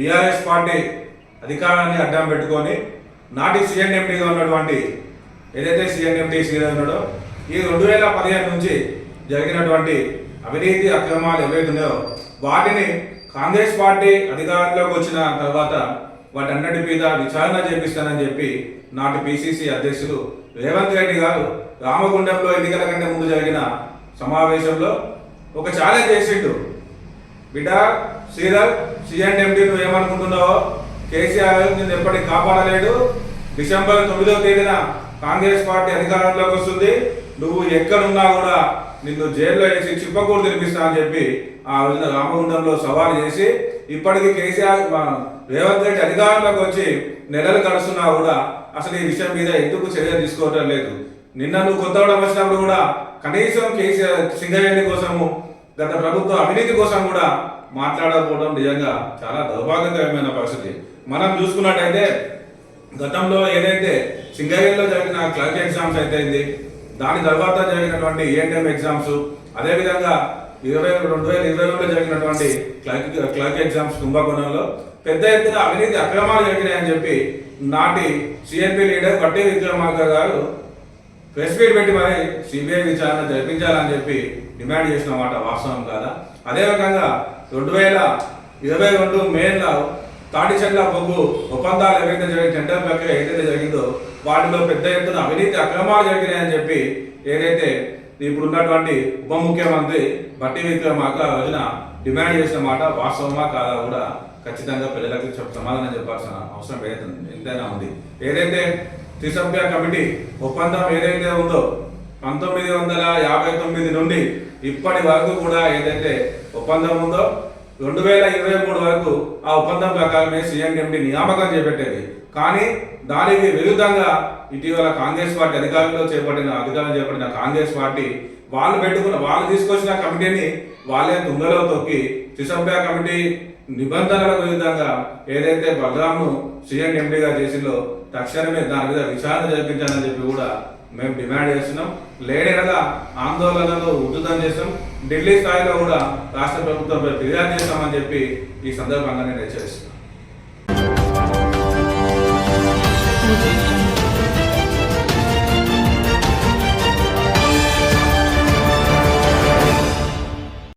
BRS party అధికారాన్ని అడ్డం పెట్టుకొని నాటి సీఎన్ఎండీగా ఉన్నటువంటి ఏదైతే సీఎన్ఎండీ సీఎం ఉన్నాడో ఈ రెండు వేల పదిహేను నుంచి జరిగినటువంటి అవినీతి అక్రమాలు ఏవైతే ఉన్నాయో వాటిని కాంగ్రెస్ పార్టీ అధికారంలోకి వచ్చిన తర్వాత వాటన్నిటి మీద విచారణ చేపిస్తానని చెప్పి నాటి పిసిసి అధ్యక్షులు రేవంత్ రెడ్డి గారు రామగుండంలో ఎన్నికల కంటే ముందు జరిగిన సమావేశంలో ఒక ఛాలెంజ్ చేసిండు. బిడ్డ శ్రీధర్ సిఎండి నువ్వు ఏమనుకుంటున్నావో? కేసీఆర్ నిన్ను ఎప్పటికీ కాపాడలేడు. డిసెంబర్ తొమ్మిదవ తేదీన కాంగ్రెస్ పార్టీ అధికారంలోకి వస్తుంది. నువ్వు ఎక్కడున్నా కూడా నిన్ను జైల్లో వేసి చిప్పకూడు తినిపిస్తా అని చెప్పి ఆ రోజున రామగుండంలో సవాల్ చేసి ఇప్పటికీ కేసీఆర్ రేవంత్ రెడ్డి అధికారంలోకి వచ్చి నెలలు గడుస్తున్నా కూడా అసలు ఈ విషయం మీద ఎందుకు చర్యలు తీసుకోవటం లేదు. నిన్న నువ్వు కొత్తగూడెం వచ్చినప్పుడు కూడా కనీసం కేసీఆర్ సింగరేణి కోసము గత ప్రభుత్వ అవినీతి కోసం కూడా మాట్లాడకపోవడం నిజంగా చాలా దౌర్భాగ్యకరమైన పరిస్థితి. మనం చూసుకున్నట్టయితే గతంలో ఏదైతే సింగరేణిలో జరిగిన క్లర్క్ ఎగ్జామ్స్ అయితే దాని తర్వాత జరిగినటువంటి ఏఎన్ఎం ఎగ్జామ్స్ అదేవిధంగా ఇరవై రెండు వేల ఇరవై రెండులో జరిగినటువంటి క్లర్క్ క్లర్క్ ఎగ్జామ్స్ కుంభకోణంలో పెద్ద ఎత్తున అవినీతి అక్రమాలు జరిగినాయని చెప్పి నాటి సిఎన్పి లీడర్ పట్టి విక్రమార్క గారు ప్రెస్ మీట్ పెట్టి మరి సిబిఐ విచారణ జరిపించాలని చెప్పి డిమాండ్ చేసిన మాట వాస్తవం కాదా? అదే రకంగా రెండు వేల ఇరవై రెండు మేలో తాటిచెట్ల బొగ్గు ఒప్పందాలు ఏవైతే జరిగిన టెండర్ ప్రక్రియ ఏదైతే జరిగిందో వాటిలో పెద్ద ఎత్తున అవినీతి అక్రమాలు జరిగినాయని చెప్పి ఏదైతే ఇప్పుడు ఉన్నటువంటి ఉప ముఖ్యమంత్రి బట్టి విక్రమార్క రోజున డిమాండ్ చేసిన మాట వాస్తవమా కాదా కూడా ఖచ్చితంగా ప్రజలకు సమాధానం చెప్పాల్సిన అవసరం ఏదైతే ఎంతైనా ఉంది. ఏదైతే త్రిసభ్య కమిటీ ఒప్పందం ఏదైతే ఉందో పంతొమ్మిది వందల యాభై తొమ్మిది నుండి ఇప్పటి వరకు కూడా ఏదైతే ఒప్పందం ఉందో రెండు వేల ఇరవై మూడు వరకు ఆ ఒప్పందం ప్రకారమే సీఎండి నియామకం చేపట్టేది. కానీ దానికి విరుద్ధంగా ఇటీవల కాంగ్రెస్ పార్టీ అధికారంలో చేపట్టిన అధికారం చేపట్టిన కాంగ్రెస్ పార్టీ వాళ్ళు పెట్టుకున్న వాళ్ళు తీసుకొచ్చిన కమిటీని వాళ్ళే తుంగలో తొక్కి త్రిసభ్య కమిటీ నిబంధనలకు విధంగా ఏదైతే బలరాంను సీఎం ఎంపీగా చేసిందో తక్షణమే దాని మీద విచారణ జరిపించాలని చెప్పి కూడా మేము డిమాండ్ చేస్తున్నాం. లేడనగా ఆందోళనలో ఉధృతం చేస్తాం. ఢిల్లీ స్థాయిలో కూడా రాష్ట్ర ప్రభుత్వంపై ఫిర్యాదు చేస్తామని చెప్పి ఈ సందర్భంగా నేను హెచ్చరిస్తున్నాను.